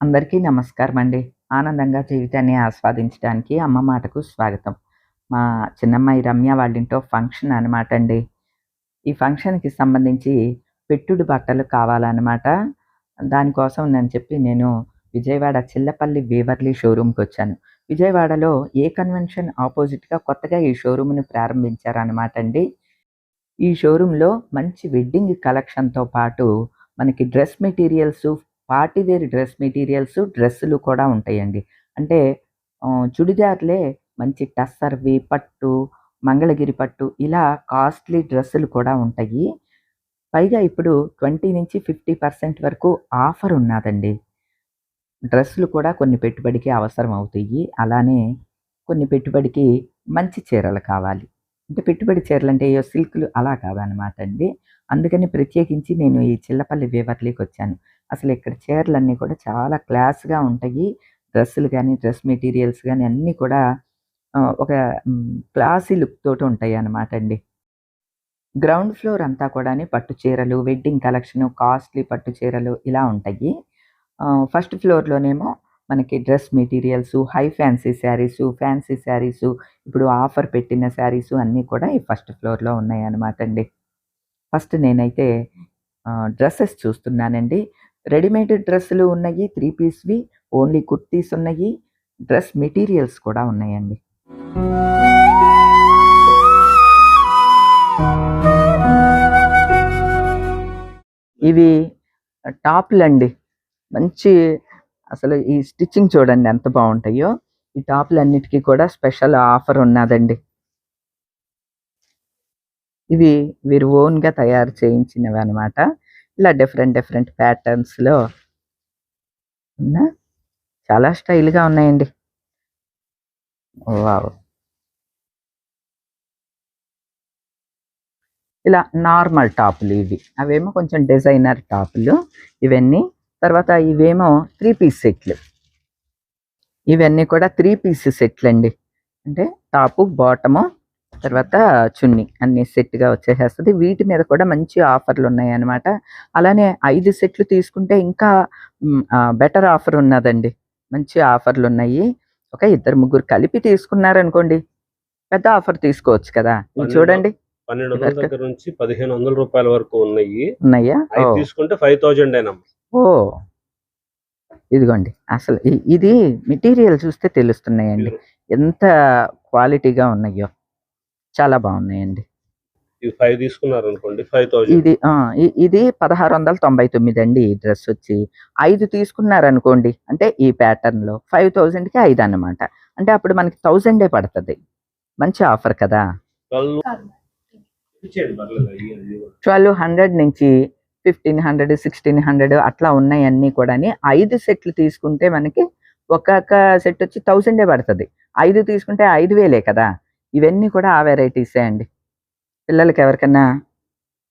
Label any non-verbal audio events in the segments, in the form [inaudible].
అందరికీ నమస్కారం అండి. ఆనందంగా జీవితాన్ని ఆస్వాదించడానికి అమ్మ మాటకు స్వాగతం. మా చిన్నమ్మాయి రమ్య వాళ్ళింటో ఫంక్షన్ అనమాట అండి. ఈ ఫంక్షన్కి సంబంధించి పెట్టుడు బట్టలు కావాలన్నమాట. దానికోసం నేను చెప్పి నేను విజయవాడ చిల్లపల్లి వేవర్లీ షోరూమ్కి వచ్చాను. విజయవాడలో ఏ కన్వెన్షన్ ఆపోజిట్గా కొత్తగా ఈ షోరూమ్ను ప్రారంభించారనమాట అండి. ఈ షోరూంలో మంచి వెడ్డింగ్ కలెక్షన్తో పాటు మనకి dress materials party wear dress materials డ్రెస్సులు కూడా ఉంటాయండి. అంటే చుడిదార్లే మంచి టస్సర్వి పట్టు మంగళగిరి పట్టు ఇలా కాస్ట్లీ డ్రెస్సులు కూడా ఉంటాయి. పైగా ఇప్పుడు ట్వంటీ నుంచి ఫిఫ్టీ పర్సెంట్ వరకు ఆఫర్ ఉన్నదండి. డ్రెస్సులు కూడా కొన్ని పెట్టుబడికి అవసరం అవుతాయి. అలానే కొన్ని పెట్టుబడికి మంచి చీరలు కావాలి. అంటే పెట్టుబడి చీరలు అంటే ఏయో సిల్క్లు అలా కాదనమాట అండి అందుకని ప్రత్యేకించి నేను ఈ చిల్లపల్లి వేవర్లీకి వచ్చాను అసలు ఇక్కడ చీరలన్నీ కూడా చాలా క్లాస్గా ఉంటాయి. డ్రెస్సులు కానీ డ్రెస్ మెటీరియల్స్ కానీ అన్నీ కూడా ఒక క్లాసీ లుక్ తోటి ఉంటాయి అన్నమాట అండి. గ్రౌండ్ ఫ్లోర్ అంతా కూడా పట్టు చీరలు వెడ్డింగ్ కలెక్షన్ కాస్ట్లీ పట్టు చీరలు ఇలా ఉంటాయి. ఫస్ట్ ఫ్లోర్లోనేమో మనకి dress materials high fancy sarees fancy sarees ఇప్పుడు ఆఫర్ పెట్టిన శారీస్ అన్నీ కూడా ఈ ఫస్ట్ ఫ్లోర్లో ఉన్నాయి అన్నమాట అండి. ఫస్ట్ నేనైతే డ్రెస్సెస్ చూస్తున్నానండి. రెడీమేడ్ డ్రెస్సులు ఉన్నాయి త్రీ పీస్వి ఓన్లీ కుర్తీస్ ఉన్నాయి డ్రెస్ మెటీరియల్స్ కూడా ఉన్నాయండి. ఇవి టాప్లు అండి మంచి అసలు ఈ స్టిచ్చింగ్ చూడండి ఎంత బాగుంటాయో. ఈ టాప్లు అన్నిటికీ కూడా స్పెషల్ ఆఫర్ ఉన్నదండి. ఇవి వీరు ఓన్గా తయారు చేయించినవి అనమాట ఇలా డిఫరెంట్ డిఫరెంట్ ప్యాటర్న్స్లో ఉన్న చాలా స్టైల్గా ఉన్నాయండి. వావ్. ఇలా నార్మల్ టాపులు ఇవి. అవేమో కొంచెం డిజైనర్ టాపులు ఇవన్నీ. తర్వాత ఇవేమో త్రీ పీస్ సెట్లు. ఇవన్నీ కూడా త్రీ పీస్ సెట్లు అండి అంటే టాపు బాటము తర్వాత చున్నీ అన్ని సెట్గా వచ్చేసేస్తుంది. వీటి మీద కూడా మంచి ఆఫర్లు ఉన్నాయి అన్నమాట అలానే ఐదు సెట్లు తీసుకుంటే ఇంకా బెటర్ ఆఫర్ ఉన్నదండి. మంచి ఆఫర్లు ఉన్నాయి. ఒక ఇద్దరు ముగ్గురు కలిపి తీసుకున్నారనుకోండి పెద్ద ఆఫర్ తీసుకోవచ్చు కదా. చూడండి. పన్నెండు వందల దగ్గర నుంచి పదిహేను వందల రూపాయల వరకు ఉన్నాయి. ఉన్నాయా. తీసుకుంటే ఫైవ్ థౌజండ్ ఓ. ఇదిగోండి. అసలు ఇది మెటీరియల్ చూస్తే తెలుస్తున్నాయండి. ఎంత క్వాలిటీగా ఉన్నాయో. చాలా బాగున్నాయండి. ఫైవ్ తీసుకున్నారు అనుకోండి ఫైవ్ థౌజండ్ ఇది ఇది పదహారు వందల తొంభై తొమ్మిది అండి ఈ డ్రెస్ వచ్చి. ఐదు తీసుకున్నారనుకోండి అంటే ఈ ప్యాటర్న్లో ఫైవ్ థౌజండ్కి ఐదు అన్నమాట. అంటే అప్పుడు మనకి థౌజండే పడుతుంది. మంచి ఆఫర్ కదా. ట్వెల్వ్ హండ్రెడ్ నుంచి ఫిఫ్టీన్ హండ్రెడ్ సిక్స్టీన్ హండ్రెడ్ అట్లా ఉన్నాయి అన్నీ కూడా ఐదు సెట్లు తీసుకుంటే మనకి ఒక్కొక్క సెట్ వచ్చి థౌసండే పడుతుంది. ఐదు తీసుకుంటే ఐదు వేలే కదా. ఇవన్నీ కూడా ఆ వెరైటీసే అండి. పిల్లలకి ఎవరికైనా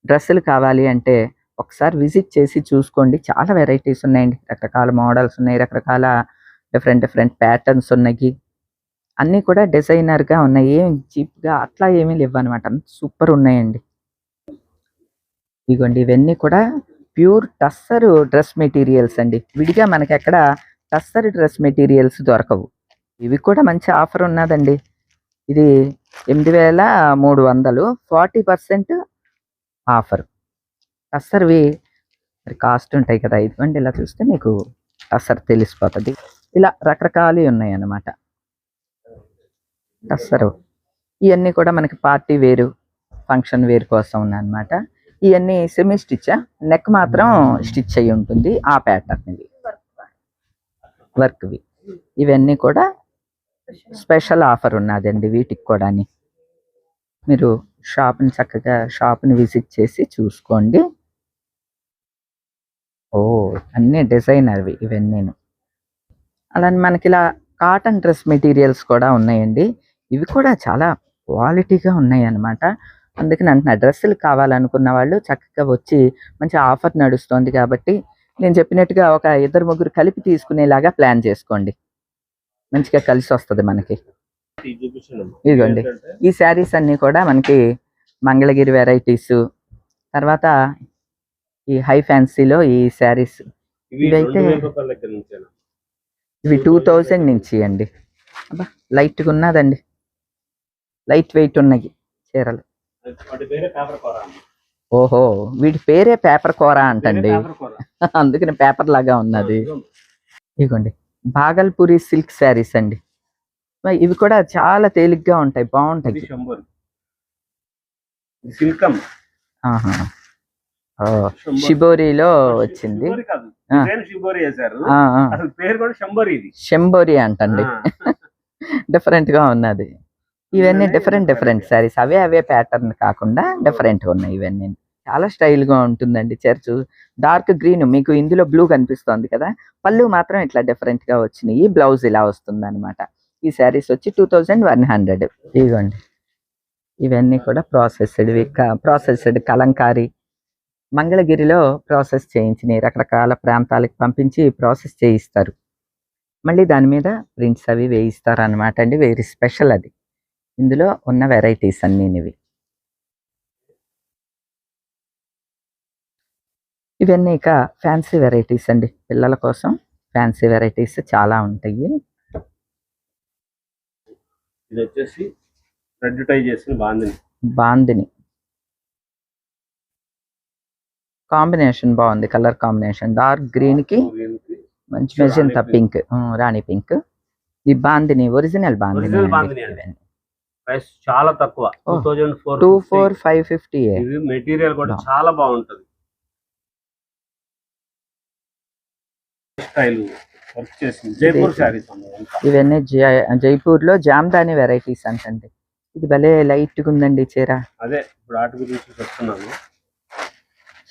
డ్రెస్సులు కావాలి అంటే ఒకసారి విజిట్ చేసి చూసుకోండి. చాలా వెరైటీస్ ఉన్నాయండి. రకరకాల మోడల్స్ ఉన్నాయి. రకరకాల డిఫరెంట్ డిఫరెంట్ ప్యాటర్న్స్ ఉన్నాయి. అన్నీ కూడా డిజైనర్గా ఉన్నాయి. ఏం చీప్గా అట్లా ఏమీ లేవు అనమాట సూపర్ ఉన్నాయండి. ఇదిగోండి. ఇవన్నీ కూడా ప్యూర్ టస్సర్ డ్రెస్ మెటీరియల్స్ అండి. విడిగా మనకి ఎక్కడ టస్సర్ డ్రెస్ మెటీరియల్స్ దొరకవు. ఇవి కూడా మంచి ఆఫర్ ఉన్నదండి. ఇది ఎనిమిది వేల మూడు వందలు. Forty percent offer. టస్సర్వి మరి కాస్ట్ ఉంటాయి కదా ఇదిగోండి ఇలా చూస్తే మీకు టస్సర్ తెలిసిపోతుంది. ఇలా రకరకాలు ఉన్నాయి అన్నమాట టస్సరు ఇవన్నీ కూడా మనకి పార్టీ వేరు ఫంక్షన్ వేర్ కోసం ఉన్నాయన్నమాట ఇవన్నీ సెమీ స్టిచ్ నెక్ మాత్రం స్టిచ్ అయి ఉంటుంది ఆ ప్యాటర్న్ ఇవి వర్క్వి. ఇవన్నీ కూడా స్పెషల్ ఆఫర్ ఉన్నదండి వీటికి కూడా మీరు షాప్ని చక్కగా షాప్ని విజిట్ చేసి చూసుకోండి. ఓ అన్నీ డిజైనర్వి ఇవన్నీ అలానే మనకి ఇలా కాటన్ డ్రెస్ మెటీరియల్స్ కూడా ఉన్నాయండి. ఇవి కూడా చాలా క్వాలిటీగా ఉన్నాయి అన్నమాట అందుకని అంటున్నా డ్రెస్సులు కావాలనుకున్న వాళ్ళు చక్కగా వచ్చి మంచి ఆఫర్ నడుస్తోంది కాబట్టి నేను చెప్పినట్టుగా ఒక ఇద్దరు ముగ్గురు కలిపి తీసుకునేలాగా ప్లాన్ చేసుకోండి. మంచిగా కలిసి వస్తుంది మనకి. ఇదిగోండి. ఈ శారీస్ అన్నీ కూడా మనకి మంగళగిరి వెరైటీస్. తర్వాత ఈ హై ఫ్యాన్సీలో ఈ శారీస్. ఇవి ఇవైతే- ఇవి టూ థౌజండ్ నుంచి అండి. అబ్బా లైట్గా ఉన్నదండి. లైట్ వెయిట్ ఉన్నాయి చీరలు. ఓహో వీటి పేరే పేపర్ కూర అంటండి. [laughs] అందుకని పేపర్ లాగా ఉన్నది. ఇదిగో. ఇదిగోండి. బాగల్పూరి సిల్క్ శారీస్ అండి. ఇవి కూడా చాలా తేలిగ్గా ఉంటాయి బాగుంటాయి. షిబోరిలో వచ్చింది. శంబోరి అంటండి. డిఫరెంట్గా ఉన్నది. ఇవన్నీ డిఫరెంట్ డిఫరెంట్. శారీస్ అవే అవే ప్యాటర్న్ కాకుండా డిఫరెంట్ ఉన్నాయి ఇవన్నీ. చాలా స్టైల్గా ఉంటుందండి చర్చ్. డార్క్ గ్రీన్ మీకు ఇందులో బ్లూ కనిపిస్తోంది కదా? పళ్ళు మాత్రం ఇట్లా డిఫరెంట్గా వచ్చినాయి. బ్లౌజ్ ఇలా వస్తుంది అనమాట ఈ శారీస్ వచ్చి టూ థౌజండ్ వన్ హండ్రెడ్. ఇదిగోండి. ఇవన్నీ కూడా ప్రాసెస్డ్ ప్రాసెస్డ్ కలంకారీ. మంగళగిరిలో ప్రాసెస్ చేయించినాయి. రకరకాల ప్రాంతాలకు పంపించి ప్రాసెస్ చేయిస్తారు. మళ్ళీ దాని మీద ప్రింట్స్ అవి వేయిస్తారు అనమాట అండి. వెరీ స్పెషల్ అది. ఇందులో ఉన్న వెరైటీస్ అన్నీ ఇవి ఇవన్నీ ఇక ఫ్యాన్సీ వెరైటీస్ అండి. పిల్లల కోసం ఫ్యాన్సీ వెరైటీస్ చాలా ఉంటాయి. ఇది వచ్చేసి రెడ్ టై చేసిన బాగుంది బాందిని. కాంబినేషన్ బాగుంది కలర్ కాంబినేషన్ డార్క్ గ్రీన్కి మంచి మెజంతా. పింక్ రాణి పింక్ ఈ బాందిని ఒరిజినల్ బాందిని బాందిని. ప్రైస్ చాలా తక్కువ. Two four five fifty material కూడా. చాలా బాగుంటది. స్టైల్ వర్క్ చేసింది. జైపూర్ శారీస్ ఇవన్నీ జైపూర్లో జామ్దాని వెరైటీస్ అంటండి ఇది భలే లైట్గా ఉందండి చీర. అదే ఇప్పుడు వాటి గురించి చెప్తున్నాను.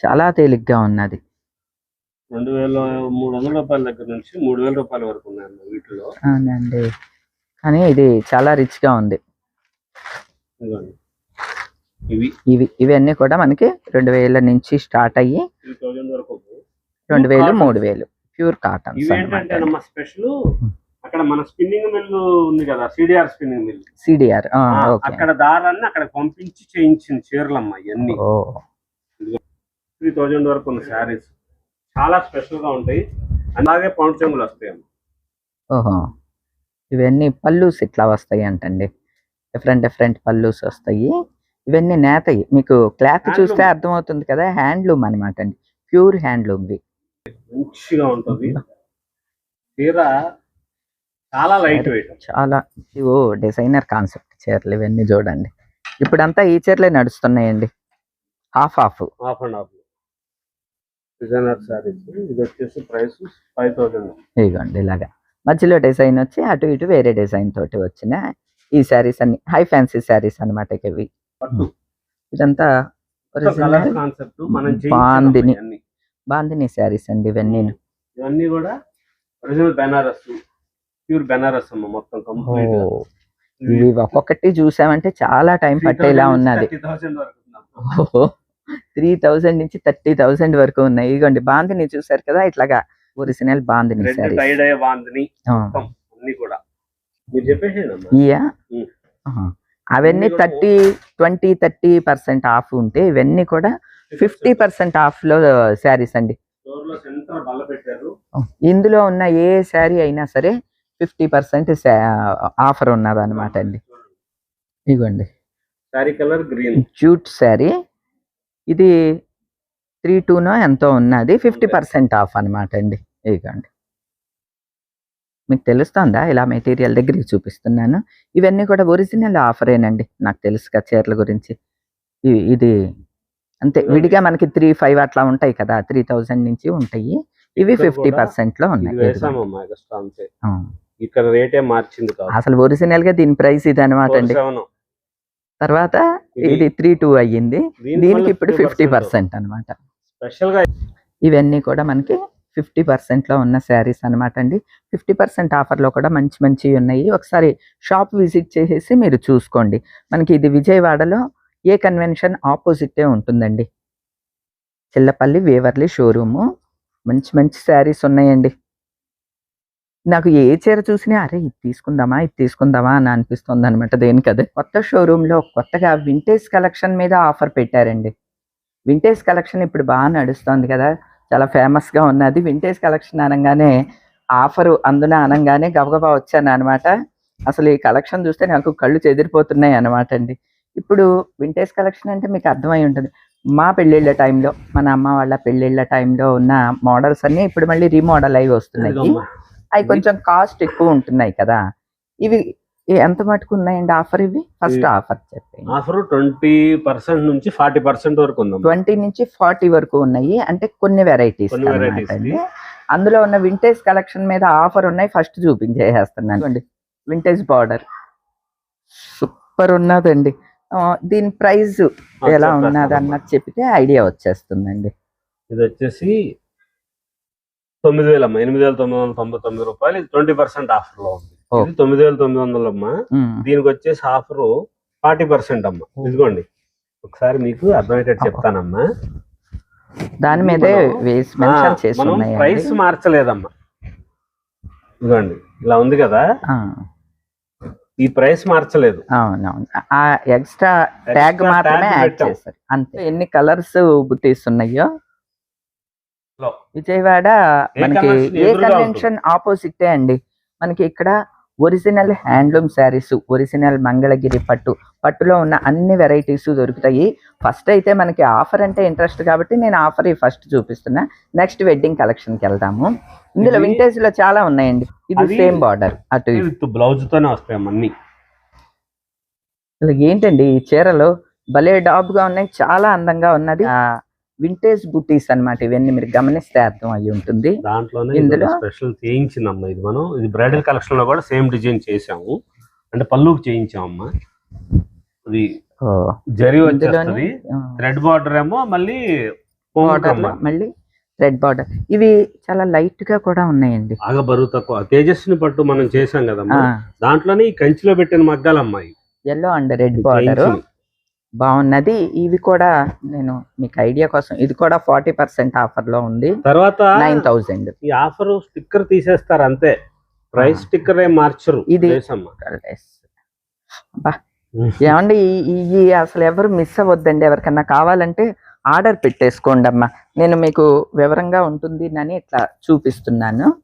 చాలా తేలిగ్గా ఉన్నది. రెండు వేల మూడు వందల రూపాయల దగ్గర నుంచి మూడు వేల రూపాయల వరకు ఉన్నాయండి వీటిలో. అవునండి. కానీ ఇది చాలా రిచ్గా ఉంది. ఇవి. ఇవి ఇవన్నీ కూడా మనకి రెండు వేల నుంచి స్టార్ట్ అయ్యి రెండు వేలు. మూడు వేలు. ప్యూర్ నమ్మ స్పెషల్. అక్కడ మన స్పిన్నింగ్ మిల్ ఉంది కదా సిడిఆర్ స్పిన్నింగ్ మిల్ సిడిఆర్ అక్కడ దారాన్ని అక్కడ పంపించి చేయించిన చీరలమ్మ ఇవన్నీ. త్రీ థౌజండ్ వరకు ఉన్న శారీస్. చాలా స్పెషల్గా ఉంటాయి. అలాగే పౌండ్ చెంగులు వస్తాయి అమ్మ. ఓహో. ఇవన్నీ పల్లూస్ ఇట్లా వస్తాయి అంటండి. డిఫరెంట్ డిఫరెంట్ పల్లూస్ వస్తాయి. ఇవన్నీ నేతయి. మీకు క్లాత్ చూస్తే. అర్థమవుతుంది కదా హ్యాండ్లూమ్ అనమాట అండి. ప్యూర్ హ్యాండ్లూమ్ మంచిగా ఉంటుంది. చీర చాలా లైట్ వెయిట్ చాలా ఇవో డిజైనర్ కాన్సెప్ట్ చీరలు ఇవన్నీ చూడండి. ఇప్పుడంతా ఈ చీరలే నడుస్తున్నాయండి. Half half half and half designer sarees ఇది వచ్చేసి ప్రైస్ ఫైవ్ థౌజండ్ ఇదిగోండి ఇలాగా. మధ్యలో డిజైన్ వచ్చి అటు ఇటు వేరే డిజైన్ తోటి వచ్చిన ఈ శారీస్ అన్ని. హై ఫ్యాన్సీ శారీస్ అనమాట ఇవి. ఇదంతా కాన్సెప్ట్ మనం బాందిని. బాందిని శారీస్ అండి ఇవన్నీ. ఇవన్నీ కూడా ఒరిజినల్ బెనారస్ ప్యూర్ బెనారస్ అమ్మ మొత్తం కంప్లీట్ ఇవి ఒక్కొక్కటి చూసామంటే చాలా టైం పట్టేలా ఉన్నది. త్రీ థౌజండ్ నుంచి థర్టీ థౌజండ్ వరకు ఉన్నాయి. ఇదిగోండి బాందిని చూసారు కదా ఇట్లాగా ఒరిజినల్ బాందిని ఇయా. ఆహా. అవన్నీ thirty twenty thirty percent off ఉంటే ఇవన్నీ కూడా ఫిఫ్టీ పర్సెంట్ ఆఫ్లో శారీస్ అండి. ఇందులో ఉన్న ఏ శారీ అయినా సరే ఫిఫ్టీ పర్సెంట్ ఆఫర్ ఉన్నది అనమాట అండి. ఇదిగోండి saree colour green jute saree ఇది త్రీ టూనో ఎంతో ఉన్నది. ఫిఫ్టీ పర్సెంట్ ఆఫ్ అనమాట అండి. ఇదిగోండి మీకు తెలుస్తుందా? ఇలా మెటీరియల్ దగ్గరికి చూపిస్తున్నాను. ఇవన్నీ కూడా ఒరిజినల్ ఆఫరేనండి. నాకు తెలుసుగా చీరల గురించి. ఇది అంతే. విడిగా మనకి త్రీ ఫైవ్ అట్లా ఉంటాయి కదా త్రీ థౌజండ్ నుంచి ఉంటాయి. ఇవి ఫిఫ్టీ పర్సెంట్లో ఉన్నాయి. ఇక్కడ రేటే మార్చింది అసలు ఒరిజినల్గా దీని ప్రైస్ ఇది అనమాట అండి తర్వాత ఇది- త్రీ టూ అయ్యింది. దీనికి ఇప్పుడు ఫిఫ్టీ పర్సెంట్ అనమాట స్పెషల్గా ఇవన్నీ కూడా మనకి ఫిఫ్టీ లో ఉన్న శారీస్ అనమాట అండి. ఫిఫ్టీ పర్సెంట్ ఆఫర్లో కూడా మంచి మంచి ఉన్నాయి. ఒకసారి షాప్ విజిట్ చేసేసి మీరు చూసుకోండి. మనకి ఇది విజయవాడలో ఏ కన్వెన్షన్ ఆపోజిటే ఉంటుందండి. చిల్లపల్లి వేవర్లీ షోరూము మంచి మంచి శారీస్ ఉన్నాయండి. నాకు ఏ చీర చూసినా అరే ఇది తీసుకుందామా ఇది తీసుకుందామా అని అనిపిస్తుంది అనమాట దేనికి అదే. కొత్త షోరూంలో కొత్తగా వింటేజ్ కలెక్షన్ మీద ఆఫర్ పెట్టారండి. వింటేజ్ కలెక్షన్ ఇప్పుడు బాగా నడుస్తుంది కదా. చాలా ఫేమస్గా ఉన్నది. వింటేజ్ కలెక్షన్ అనగానే ఆఫర్ అందున అనగానే గబగబా వచ్చాను అనమాట అసలు ఈ కలెక్షన్ చూస్తే నాకు కళ్ళు చెదిరిపోతున్నాయి అనమాట అండి. ఇప్పుడు వింటేజ్ కలెక్షన్ అంటే మీకు అర్థమై ఉంటుంది. మా పెళ్ళిళ్ళ టైంలో మన అమ్మ వాళ్ళ పెళ్ళిళ్ళ టైంలో ఉన్న మోడల్స్ అన్ని ఇప్పుడు మళ్ళీ రీమోడల్ అయి వస్తున్నాయి. అవి కొంచెం కాస్ట్ ఎక్కువ ఉంటున్నాయి కదా. ఇవి ఎంత మటుకు ఉన్నాయండి ఆఫర్ ఇవి? ఫస్ట్ ఆఫర్ చెప్పండి. ఆఫర్ ట్వంటీ పర్సెంట్ నుంచి ఫార్టీ పర్సెంట్ వరకు ఉందమ్మా ట్వంటీ నుంచి ఫార్టీ వరకు ఉన్నాయి. అంటే కొన్ని వెరైటీస్. అందులో ఉన్న వింటేజ్ కలెక్షన్ మీద ఆఫర్ ఉన్నాయి. ఫస్ట్ చూపించేస్తున్నాను చూడండి వింటేజ్ బార్డర్ సూపర్ ఉన్నదండి. దీని ప్రైస్ ఎలా. ఉన్నది అన్నది చెప్తే ఐడియా వచ్చేస్తుందండి. ఇది వచ్చేసి తొమ్మిది వేల అమ్మా ఎనిమిది వేల తొమ్మిది వందల తొంభై తొమ్మిది రూపాయలు. ఇది ట్వంటీ పర్సెంట్ ఆఫర్లో ఉంది. ఇది తొమ్మిది వేల తొమ్మిది వందలు అమ్మా. దీనికి వచ్చేసి ఆఫర్ ఫార్టీ పర్సెంట్ అమ్మా ఇదిగోండి. ఒకసారి మీకు అర్థమయ్యేటట్టు చెప్తానమ్మా. దాని మీదే ప్రైస్ మార్చలేదమ్మా. ఇదిగోండి. ఇలా ఉంది కదా? ఈ ప్రైస్ మార్చలేదు. అవునవును. ఆ ఎక్స్ట్రా ట్యాగ్ మాత్రమే యాడ్. చేశారు. అంతే. ఎన్ని కలర్స్ బుట్టీస్ ఉన్నాయో. విజయవాడ మనకి ఏ కన్వెన్షన్ ఆపోజిటే అండి. మనకి ఇక్కడ original handloom sarees original Mangalagiri పట్టు. పట్టులో ఉన్న అన్ని వెరైటీస్ దొరుకుతాయి. ఫస్ట్ అయితే మనకి ఆఫర్ అంటే ఇంట్రెస్ట్ కాబట్టి నేను ఆఫర్ ఫస్ట్ చూపిస్తున్నా. నెక్స్ట్ వెడ్డింగ్ కలెక్షన్కి వెళ్దాము. ఇందులో ఇది- వింటేజ్లో చాలా ఉన్నాయండి. ఇది సేమ్ బార్డర్ అటు బ్లౌజ్ తోనే అన్ని అసలు ఏంటండి ఈ చీరలు? భలే డాబ్గా ఉన్నాయి చాలా అందంగా ఉన్నది. ఆ వింటేజ్ బుటీస్ అన్నమాట ఇవన్నీ మీరు గమనిస్తే అర్థం అయి ఉంటుంది. దాంట్లోనే ఇందులో? స్పెషల్ చేయించిందమ్మా ఇది మనం. ఇది బ్రైడల్ కలెక్షన్లో కూడా సేమ్ డిజైన్ చేసాము అంటే పళ్ళుకి చేయించామమ్మా. ఇది జరీ వచ్చేస్తుంది. థ్రెడ్ బార్డర్ ఏమో మళ్ళీ మళ్ళీ రెడ్ బార్డర్ ఇవి చాలా లైట్గా కూడా ఉన్నాయండి. బాగా బరువు తక్కువ తేజస్విని పట్టు మనం చేసాం కదమ్మా. దాంట్లోనే ఈ కంచిలో పెట్టిన మగ్గాలమ్మాయి ఎల్లో అండ్ రెడ్ బార్డర్ బాగున్నది. ఇవి కూడా నేను మీకు ఐడియా కోసం ఇది కూడా ఫార్టీ పర్సెంట్ ఆఫర్లో ఉంది. తర్వాత నైన్ థౌజండ్ ఈ ఆఫర్ స్టిక్కర్ తీసేస్తారు అంతే. ప్రైస్ స్టిక్కర్ మార్చరు. ఇది- ఏమండి ఈ అసలు ఎవరు మిస్ అవ్వద్దండి ఎవరికన్నా కావాలంటే ఆర్డర్ పెట్టేసుకోండి అమ్మా నేను మీకు వివరంగా ఉంటుంది అని ఇట్లా చూపిస్తున్నాను.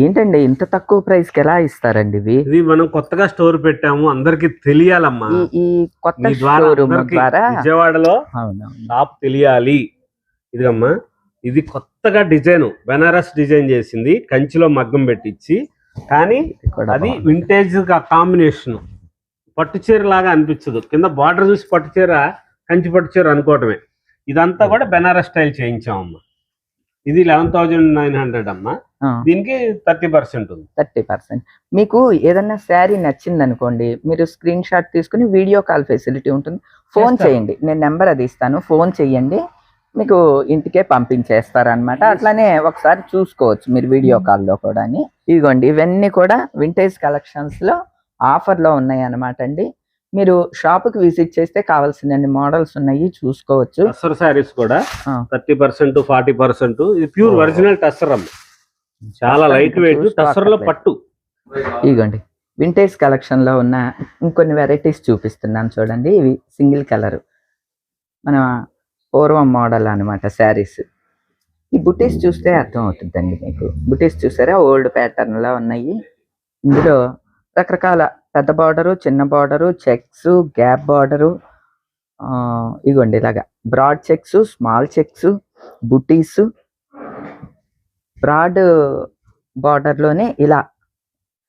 ఏంటండి ఇంత తక్కువ ప్రైస్కి ఎలా ఇస్తారండి ఇవి? ఇది మనం కొత్తగా స్టోర్ పెట్టాము. అందరికి తెలియాలమ్మా. ఈ ఈ కొత్త మీ ద్వారా షోరూమ్ అందరికీ ద్వారా విజయవాడలో అవునవును. షాప్ తెలియాలి. ఇదిగమ్మా ఇది కొత్తగా డిజైన్. బెనారస్ డిజైన్ చేసింది. కంచిలో మగ్గం పెట్టించి కానీ ఇది కూడా అది బాగుంది. Vintage combination. పట్టు చీర లాగా అనిపించదు. కింద బార్డర్ చూసి పట్టు చీర కంచి పట్టు చీర అనుకోవటమే. ఇదంతా కూడా బెనారస్ స్టైల్ చేయించామమ్మా. ఇది లెవెన్ థౌజండ్ నైన్ హండ్రెడ్ అమ్మా. దీనికి థర్టీ పర్సెంట్ ఉంది. Thirty percent. మీకు ఏదన్నా శారీ నచ్చింది అనుకోండి మీరు స్క్రీన్ షాట్ తీసుకుని వీడియో కాల్ ఫెసిలిటీ ఉంటుంది. ఫోన్. చేయండి. నేను నెంబర్ అది ఇస్తాను. ఫోన్ చేయండి. మీకు ఇంటికే పంపించేస్తారు అనమాట అట్లానే ఒకసారి చూసుకోవచ్చు మీరు వీడియో కాల్లో కూడా ఇదిగోండి ఇవన్నీ కూడా వింటేజ్ కలెక్షన్స్లో ఆఫర్లో ఉన్నాయి అనమాట అండి. మీరు షాప్కి విజిట్ చేస్తే కావాల్సిన మోడల్స్ ఉన్నాయి చూసుకోవచ్చు. టస్సర్ శారీస్ కూడా. Thirty percent forty percent. ఇది ప్యూర్. ఒరిజినల్ టస్సర్ అమ్మ చాలా లైట్ వెయిట్ టస్సర్లో పట్టు. ఇదిగోండి వింటేజ్ కలెక్షన్లో ఉన్న ఇంకొన్ని వెరైటీస్ చూపిస్తున్నాను చూడండి. ఇవి సింగిల్ కలర్. మన పూర్వం మోడల్ అన్నమాట శారీస్. ఈ బుటీస్ చూస్తే అర్థం అవుతుందండి మీకు. బుటీస్ చూసారా? ఓల్డ్ ప్యాటర్న్లో ఉన్నాయి. ఇందులో రకరకాల పెద్ద బార్డరు చిన్న బార్డరు చెక్స్ గ్యాప్ బార్డరు ఇగోండి ఇలాగా. Broad checks small checks butis broad బార్డర్లోనే ఇలా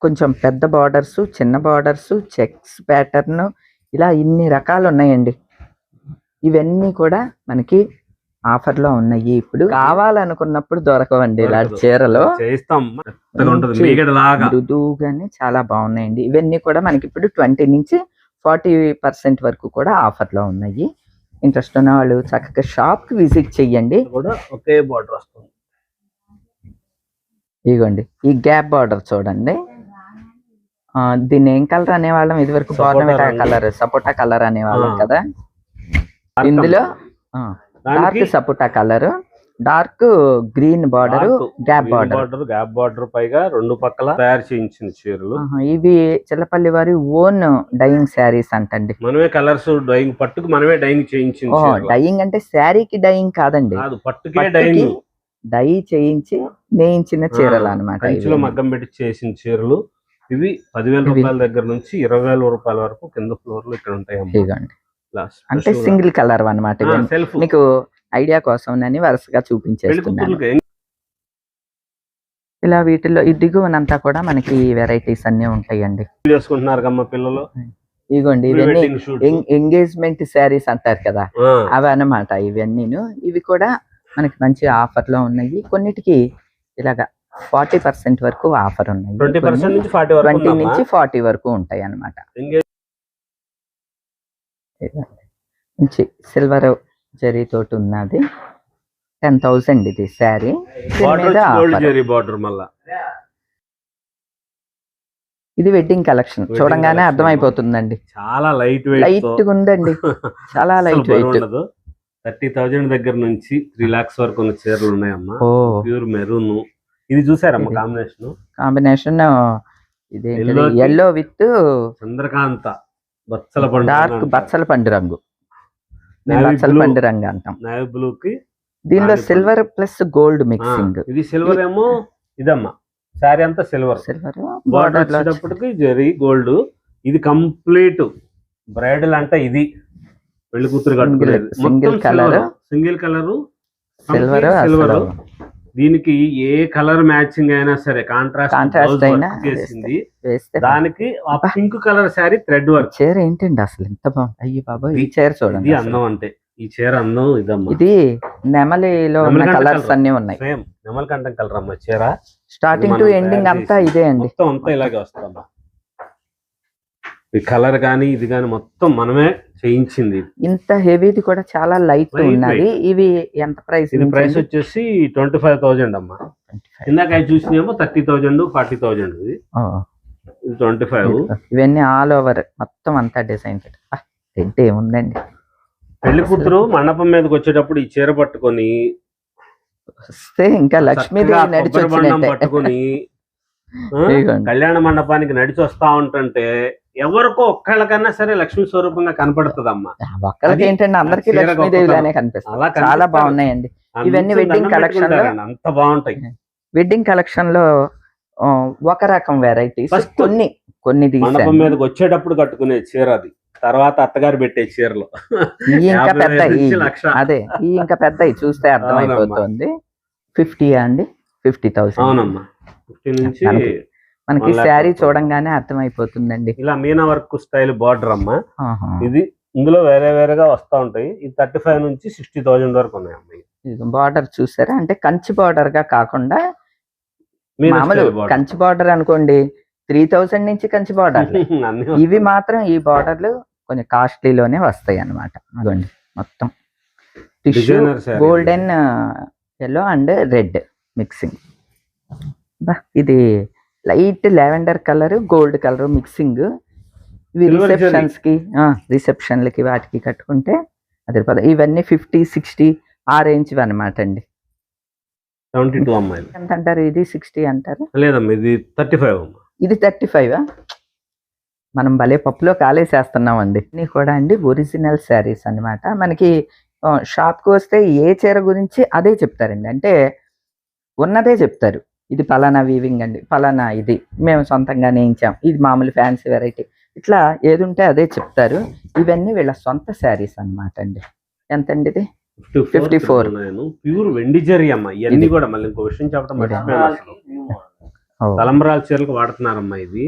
కొంచెం పెద్ద బార్డర్స్ చిన్న బార్డర్స్ చెక్స్ ప్యాటర్న్ ఇలా ఇన్ని రకాలు ఉన్నాయండి ఇవన్నీ కూడా మనకి ఆఫర్లో ఉన్నాయి. ఇప్పుడు కావాలనుకున్నప్పుడు దొరకవండి ఇలాంటి దొరకదు. చీరలు. మృదువుగానే చాలా బాగున్నాయండి. ఇవన్నీ కూడా మనకి ఇప్పుడు ట్వంటీ నుంచి ఫార్టీ పర్సెంట్ వరకు కూడా ఆఫర్లో ఉన్నాయి. ఇంట్రెస్ట్ ఉన్న వాళ్ళు చక్కగా షాప్కి విజిట్ చెయ్యండి. కూడా ఒకే బార్డర్ వస్తుంది. ఇదిగోండి ఈ గ్యాప్ బార్డర్ చూడండి. దీన్ని ఏం కలర్ అనేవాళ్ళం? ఇది వరకు. కలర్ సపోటా కలర్ అనేవాళ్ళం. కదా. ఇందులో dark sapota colour dark green border gap border. Border gap border పైగా రెండు పక్కల తయారు చేయించిన చీరలు. ఇవి చిల్లపల్లి వారి ఓన్ డైయింగ్ శారీస్ అంటండి. మనమే కలర్స్ డైయింగ్ పట్టుకు మనమే డైయింగ్ చేయించిన ఓ చీరలు. డైయింగ్ అంటే శారీకి డైయింగ్ కాదండి. కాదు పట్టుకే డైయింగ్. డై చేయించి నేయించిన చీరలు అనమాట కంచిలో మగ్గం పెట్టి చేసిన చీరలు. ఇవి పదివేల. రూపాయల దగ్గర నుంచి ఇరవై వేల రూపాయల వరకు కింద ఫ్లోర్లో ఇక్కడ ఉంటాయి ఇదిగోండి. అంటే సింగిల్ కలర్ అనమాట మీకు ఐడియా కోసం నేను వరుసగా చూపించేస్తున్నాను. ఇలా వీటిల్లో ఈ దిగువనంతా కూడా మనకి వెరైటీస్ అన్ని ఉంటాయండి. చేసుకుంటున్నారు పిల్లలు. ప్రీ ఇవన్నీ ఎంగేజ్మెంట్ శారీస్ అంటారు కదా. అవి అన్నమాట ఇవన్నీను. ఇవి కూడా మనకి మంచి ఆఫర్లో ఉన్నాయి. కొన్నిటికి ఇలాగా ఫార్టీ పర్సెంట్ వరకు ఆఫర్ ఉన్నాయి. ట్వంటీ నుంచి ఫార్టీ వరకు ఉంటాయి అన్నమాట మంచి సిల్వర్ జరీ తోటి ఉన్నది. టెన్ థౌసండ్ ఇది శారీ బార్డర్ మళ్ళా. ఇది వెడ్డింగ్ కలెక్షన్ చూడంగానే. అర్థమైపోతుందండి. చాలా లైట్ వెయిట్ లైట్ ఉందండి. చాలా లైట్ వెయిట్ థర్టీ థౌజండ్ దగ్గర నుంచి త్రీ లాక్స్ వరకు ఉన్న చీరలు ఉన్నాయమ్మా. ప్యూర్ మెరూన్ ఇది చూసారమ్మా. కాంబినేషన్ కాంబినేషన్ ఇది ఎల్లో విత్ చంద్రకాంత. డార్క్ బచ్చల పండు రంగు. బచ్చల. పండు రంగు అంటాం. బ్లూ కి దీనిలో. Silver plus gold mixing. ఇది సిల్వర్ ఏమో ఇదమ్మా. శారీ అంతా సిల్వర్. సిల్వర్ బార్డర్ వచ్చేటప్పటికి జరీ గోల్డ్. ఇది కంప్లీట్ బ్రైడల్ అంటే ఇది. పెళ్ళి కూతురు single colour. Single colour. Silver. Silver దీనికి ఏ కలర్ మ్యాచింగ్ అయినా సరే కాంట్రాస్ట్ అయినా చేసింది. దానికి pink colour sari thread work. చీర ఏంటండి అసలు ఎంత బాగుంది అయ్యి బాబా ఈ చీర చూడండి. అందం అంటే. ఈ చీర అందం ఇదమ్మా. ఇది నెమలిలో కలర్స్. అన్ని ఉన్నాయి. సేమ్ నెమలకంఠం కలర్ అమ్మా చీర స్టార్టింగ్ టు ఎండింగ్ అంతా ఇదే అండి. మొత్తం అంతా ఇలాగే వస్తుందమ్మా. ఈ కలర్ కానీ ఇది కానీ మొత్తం మనమే చేయించింది. ఇంత హెవీది కూడా చాలా లైట్ ఉన్నది ఇవి ఎంత ప్రైస్ ఇది ప్రైస్ వచ్చేసి ట్వంటీ ఫైవ్ థౌజండ్ అమ్మా. ఇందాక అవి చూసినేమో థర్టీ థౌజండ్ ఫార్టీ థౌజండ్ ఇది. Twenty five. ఇవన్నీ ఆల్ ఓవర్ మొత్తం అంతా డిజైన్ ఏముందండి? పెళ్ళి కూతురు మండపం మీదకి వచ్చేటప్పుడు ఈ చీర పట్టుకొని వస్తే ఇంకా లక్ష్మీదేవి నడిచి పట్టుకొని. కళ్యాణ మండపానికి నడిచి వస్తా ఉంటుంటే ఎవరికో ఒక్కళ్ళకన్నా సరే లక్ష్మీ స్వరూపంగా కనపడుతుందమ్మా. ఒక్కరికి అది ఏంటంటే అందరికి ఆ చీర లక్ష్మీదేవి లానే అలా కనిపిస్తుంది. చాలా బాగున్నాయండి. ఇవన్నీ లో- పెట్టుకుంటారండి, అంత బాగుంటాయి. వెడ్డింగ్ కలెక్షన్లో ఒక రకం వెరైటీస్ కొన్ని కొన్ని మండపం మీదకి వచ్చేటప్పుడు కట్టుకునే చీర అది. తర్వాత అత్తగారు పెట్టే చీరలు. ఇంకా పెద్ద. అదే ఈ ఇంకా పెద్ద చూస్తే అర్థమైపోతుంది. ఫిఫ్టీ అండి ఫిఫ్టీ థౌసండ్ అవునమ్మా. ఫిఫ్టీ నుంచి మనకి- శారీ. చూడంగానే అర్థమైపోతుందండి. ఇలా మీనా వర్క్ స్టైల్ బార్డర్ అమ్మా. ఇది ఇందులో వేరే వేరేగా వస్తా ఉంటాయి. ఇది థర్టీ ఫైవ్ నుంచి సిక్స్టీ థౌజండ్ వరకు ఉన్నాయి అమ్మాయి బార్డర్ చూసారా? అంటే కంచి బార్డర్గా కాకుండా మామూలు. కంచి బార్డర్ అనుకోండి త్రీ థౌసండ్ నుంచి కంచి బార్డర్. [laughs] ఇవి మాత్రం ఈ బార్డర్లు కొంచెం కాస్ట్లీలోనే వస్తాయి అన్నమాట. అదండి మొత్తం. Tissue. Golden yellow and red mixing ఇది light lavender colour gold colour mixing. ఇవి Silver జరీ. రిసెప్షన్స్కి రిసెప్షన్లకి వాటికి కట్టుకుంటే అది పద ఇవన్నీ ఫిఫ్టీ సిక్స్టీ ఆ రేంజ్ అనమాట అండి. సెవెంటీ టూ అమ్మాయిలు. ఎంత అంటారు ఇది? సిక్స్టీ అంటారు? లేదమ్మా ఇది థర్టీ ఫైవ్ అమ్మా. ఇది థర్టీ ఫైవ్? మనం భలే పప్పులో కాలేసేస్తున్నాం అండి ఇన్ని కూడా అండి ఒరిజినల్ శారీస్ అన్నమాట. మనకి షాప్కి వస్తే ఏ చీర గురించి అదే చెప్తారండి. అంటే ఉన్నదే చెప్తారు. ఇది పలానా వీవింగ్ అండి పలానా ఇది. మేము సొంతంగా నేయించాం ఇది మామూలు ఫ్యాన్సీ వెరైటీ ఇట్లా ఏది ఉంటే అదే చెప్తారు. ఇవన్నీ వీళ్ళ సొంత శారీస్ అన్నమాట అండి. ఎంతండి ఇది? 54. నేను ప్యూర్ వెండి జరి అమ్మా. ఇవన్నీ ఇది. కూడా మళ్ళీ ఇంకో విషయం చెప్పడం. మర్చిపోయాను అసలు. తలంబరాల చీరలకు వాడుతున్నారమ్మా ఇది.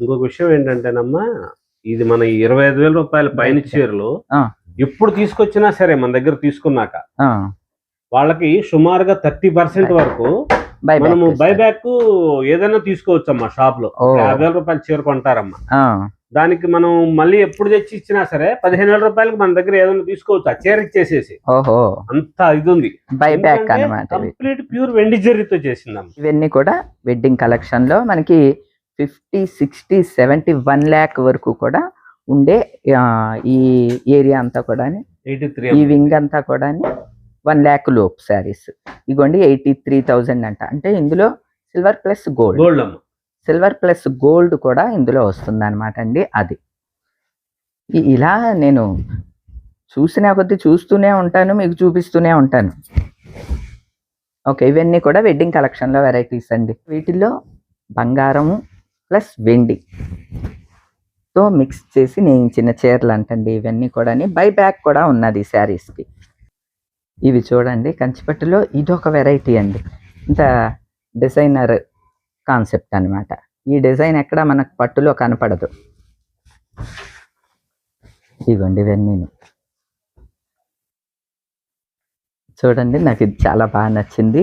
ఇంకొక విషయం ఏంటంటేనమ్మా ఇది మన ఇరవై ఐదు వేల రూపాయల పైన చీరలు. ఎప్పుడు తీసుకొచ్చినా సరే మన దగ్గర తీసుకున్నాక వాళ్ళకి సుమారుగా థర్టీ పర్సెంట్ వరకు మనము బ్యాక్ బైబ్యాక్ ఏదైనా తీసుకోవచ్చమ్మా షాప్లో. యాభై వేల రూపాయల చీర కొంటారమ్మా. దానికి మనం మళ్ళీ ఎప్పుడు తెచ్చి ఇచ్చినా సరే పదిహేను వేల రూపాయలకి మన దగ్గర ఏదైనా తీసుకోవచ్చు. ఆ చీర ఇచ్చేసేసి. ఓహో. అంత ఇది ఉంది బై బ్యాక్ అన్నమాట ఇవి. కంప్లీట్ ప్యూర్ వెండి జరీతో చేసిందమ్మా. ఇవన్నీ కూడా వెడ్డింగ్ కలెక్షన్లో మనకి fifty sixty seventy one lakh వరకు కూడా ఉండే ఈ ఏరియా అంతా కూడా ఈ వింగ్ అంతా కూడా వన్ ల్యాక్ లోపు శారీస్. ఇగోండి ఎయిటీ త్రీ థౌజండ్ అంట. అంటే ఇందులో silver plus gold. Gold silver plus gold కూడా ఇందులో వస్తుంది అనమాట అండి అది. ఇలా నేను చూసిన కొద్దీ చూస్తూనే ఉంటాను మీకు చూపిస్తూనే ఉంటాను. ఓకే ఇవన్నీ కూడా వెడ్డింగ్ కలెక్షన్లో వెరైటీస్ అండి. వీటిల్లో బంగారము ప్లస్ వెండి తో మిక్స్ చేసి నేయించిన చీరలు అంటండి ఇవన్నీ కూడా బై బ్యాక్ కూడా ఉన్నది శారీస్కి. ఇవి చూడండి. కంచిపట్టులో ఇదొక వెరైటీ అండి. ఇంత డిజైనర్ కాన్సెప్ట్ అన్నమాట. ఈ డిజైన్ ఎక్కడ మనకు పట్టులో కనపడదు. ఇదిగోండి ఇవన్నీ చూడండి నాకు ఇది చాలా బాగా నచ్చింది.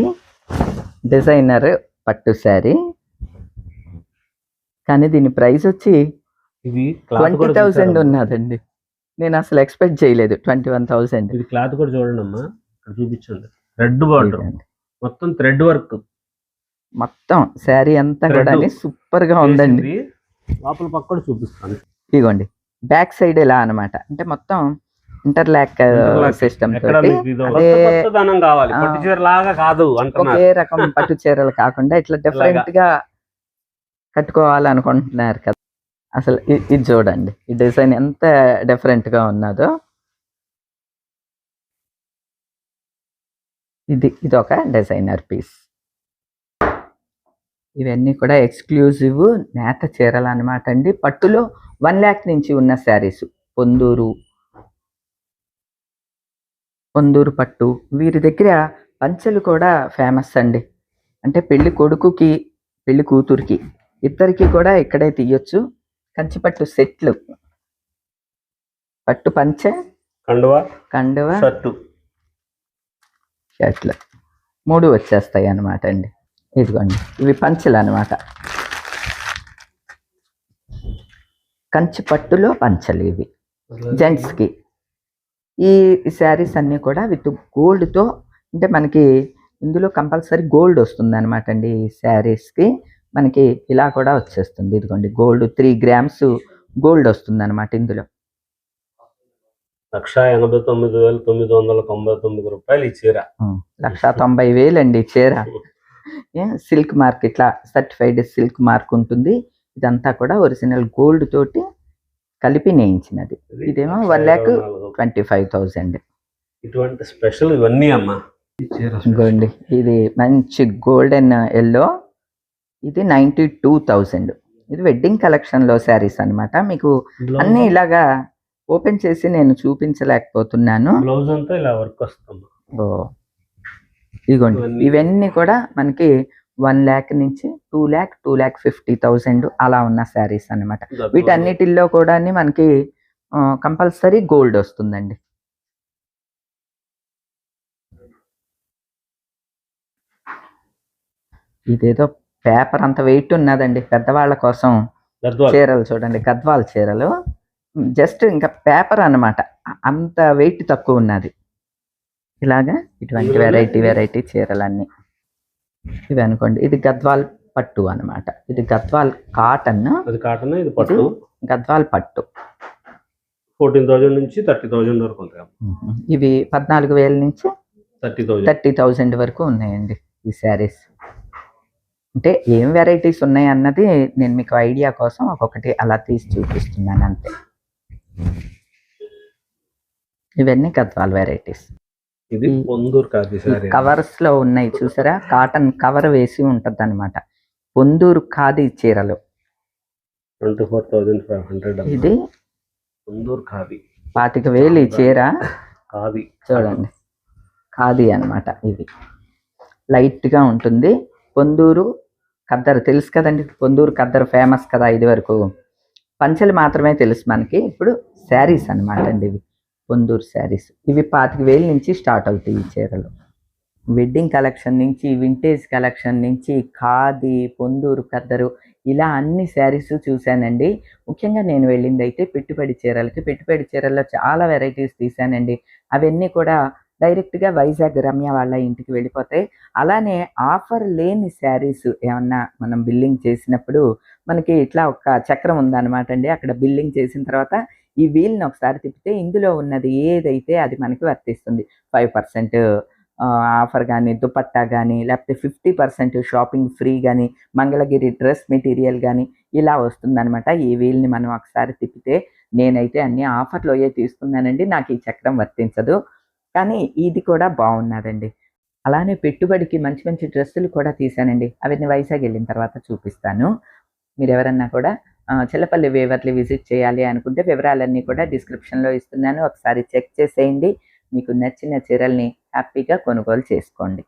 డిజైనర్ పట్టు శారీ. కానీ దీని ప్రైస్ వచ్చి ఇది ట్వంటీ థౌజండ్? ఉన్నదండి. నేను అసలు ఎక్స్పెక్ట్ చేయలేదు. Twenty one thousand. ఇది క్లాత్ కూడా చూడండి అమ్మా చూపించండి. రెడ్ బార్డర్ మొత్తం థ్రెడ్ వర్క్ మొత్తం శారీ అంతా. కూడా సూపర్గా ఉందండి. లోపల పక్క చూపిస్తాను. ఇదిగోండి బ్యాక్ సైడ్ ఇలా అన్నమాట? అంటే మొత్తం ఇంటర్లాక్ Interlock. సిస్టమ్ కాదు ఒకే రకం పట్టు చీరలు కాకుండా ఇట్లా డిఫరెంట్గా కట్టుకోవాలనుకుంటున్నారు కదా అసలు ఇది చూడండి ఈ డిజైన్ ఎంత డిఫరెంట్గా ఉన్నదో ఇది ఇది ఒక డిజైనర్ పీస్ ఇవన్నీ కూడా ఎక్స్క్లూజివ్ నేత చీరలు అనమాట అండి. పట్టులో వన్ ల్యాక్ నుంచి ఉన్న శారీస్ పొందూరు. పొందూరు పట్టు. వీరి దగ్గర పంచెలు కూడా ఫేమస్ అండి. అంటే పెళ్ళి కొడుకుకి పెళ్ళి కూతురికి. ఇద్దరికి కూడా ఇక్కడే తీయొచ్చు. కంచిపట్టు సెట్లు. పట్టు పంచె కండువా కండువ షర్టు. అట్లా మూడు వచ్చేస్తాయి అన్నమాట అండి. ఇదిగోండి ఇవి పంచలు అన్నమాట. కంచి పట్టులో పంచలు ఇవి జెంట్స్కి. ఈ శారీస్ అన్నీ కూడా విత్ గోల్డ్తో అంటే మనకి ఇందులో కంపల్సరీ గోల్డ్ వస్తుంది అనమాట అండి ఈ శారీస్కి. మనకి ఇలా కూడా వచ్చేస్తుంది. ఇదిగోండి గోల్డ్ త్రీ గ్రామ్స్ గోల్డ్ వస్తుంది అనమాట ఇందులో. లక్ష ఎనభై తొమ్మిది వేల తొమ్మిది వందల తొంభై తొమ్మిది రూపాయలు ఈ చీర. లక్ష [laughs] తొంభై వేలండి ఈ చీర. సిల్క్ మార్క్ ఇట్లా సర్టిఫైడ్ సిల్క్ మార్క్ ఉంటుంది. ఇదంతా కూడా ఒరిజినల్ గోల్డ్ తోటి కలిపి నేయించినది. ఇదేమో one lakh twenty five thousand. ఇటువంటి స్పెషల్ ఇవన్నీ అమ్మా. ఇంకోండి ఇది మంచి గోల్డెన్ ఎల్లో. ఇది నైంటీ టూ థౌజండ్. ఇది వెడ్డింగ్ కలెక్షన్లో శారీస్ అన్నమాట. మీకు అన్నీ ఇలాగా ఓపెన్ చేసి నేను చూపించలేకపోతున్నాను. బ్లౌజ్ అంతా ఇలా వర్క్ వస్తుంది. ఓ. ఇదిగోండి. ఇవన్నీ- కూడా మనకి వన్ ల్యాక్ నుంచి two lakh two lakh fifty thousand అలా ఉన్న శారీస్ అన్నమాట. వీటన్నిటిల్లో కూడా మనకి కంపల్సరీ గోల్డ్ వస్తుందండి. ఇదేదో పేపర్ అంత వెయిట్ ఉన్నదండి. పెద్దవాళ్ళ కోసం చీరలు చూడండి. గద్వాల్ చీరలు. జస్ట్ ఇంకా పేపర్ అన్నమాట. అంత వెయిట్ తక్కువ ఉన్నది. ఇలాగా ఇటువంటి వెరైటీ వెరైటీ చీరలన్నీ. ఇవి అనుకోండి. ఇది గద్వాల్ పట్టు అన్నమాట. ఇది గద్వాల్ కాటన్. అది కాటన్ ఇది పట్టు. గద్వాల్ పట్టు. ఫోర్టీన్ థౌజండ్ నుంచి థర్టీ థౌజండ్ వరకు ఉంటాయి ఇవి పద్నాలుగు వేల నుంచి థర్టీ థౌజండ్. థర్టీ థౌజండ్ వరకు ఉన్నాయండి ఈ శారీస్. అంటే ఏం వెరైటీస్ ఉన్నాయి అన్నది నేను మీకు ఐడియా కోసం ఒక్కొక్కటి అలా తీసి చూపిస్తున్నాను అంతే. ఇవన్నీ గద్వాల్ వెరైటీస్ ఇది పొందూరు కాదు కవర్స్లో ఉన్నాయి చూసారా? కాటన్ కవర్ వేసి ఉంటది అనమాట పొందూరు ఖాదీ చీరలు. Twenty four thousand five hundred ఇది పొందూరు ఖాదీ. పాతిక వేలు ఈ చీర. ఖాదీ. చూడండి. ఖాదీ అన్నమాట ఇది లైట్గా ఉంటుంది. పొందూరు ఖద్దరు తెలుసు కదండి? పొందూరు ఖద్దరు ఫేమస్ కదా ఇది వరకు పంచలు మాత్రమే తెలుసు మనకి. ఇప్పుడు శారీస్ అన్నమాట అండి ఇవి. పొందూరు శారీస్. ఇవి పాతిక వేల నుంచి స్టార్ట్ అవుతాయి ఈ చీరలు. వెడ్డింగ్ కలెక్షన్ నుంచి వింటేజ్ కలెక్షన్ నుంచి ఖాదీ పొందూరు ఖద్దరు ఇలా అన్ని శారీస్ చూశానండి. ముఖ్యంగా నేను వెళ్ళింది అయితే పెట్టుబడి చీరలకి. పెట్టుబడి చీరల్లో చాలా వెరైటీస్ తీశానండి. అవన్నీ కూడా డైరెక్ట్గా వైజాగ్ రమ్య వాళ్ళ ఇంటికి వెళ్ళిపోతాయి. అలానే ఆఫర్ లేని శారీస్ ఏమన్నా మనం బిల్లింగ్ చేసినప్పుడు మనకి ఇట్లా ఒక చక్రం ఉందన్నమాట అండి. అక్కడ బిల్లింగ్ చేసిన తర్వాత ఈ వీల్ని ఒకసారి తిప్పితే ఇందులో ఉన్నది ఏదైతే అది మనకి వర్తిస్తుంది. ఫైవ్ పర్సెంట్ ఆఫర్ కానీ దుపట్టా కానీ లేకపోతే ఫిఫ్టీ పర్సెంట్ షాపింగ్ ఫ్రీ కానీ మంగళగిరి డ్రెస్ మెటీరియల్ కానీ ఇలా వస్తుందన్నమాట. ఈ వీల్ని మనం ఒకసారి తిప్పితే నేనైతే అన్ని ఆఫర్లోయే తీసుకున్నానండి. నాకు ఈ చక్రం వర్తించదు. కానీ ఇది కూడా బాగున్నదండి. అలానే పెట్టుబడికి మంచి మంచి డ్రెస్సులు కూడా తీసానండి అవన్నీ వైజాగ్ వెళ్ళిన తర్వాత చూపిస్తాను. మీరు ఎవరన్నా కూడా ఆ, చిల్లపల్లి వేవర్లీ విజిట్ చేయాలి అనుకుంటే వివరాలన్నీ కూడా డిస్క్రిప్షన్లో ఇస్తున్నాను. ఒకసారి చెక్ చేసేయండి. మీకు నచ్చిన చీరల్ని హ్యాపీగా కొనుగోలు చేసుకోండి.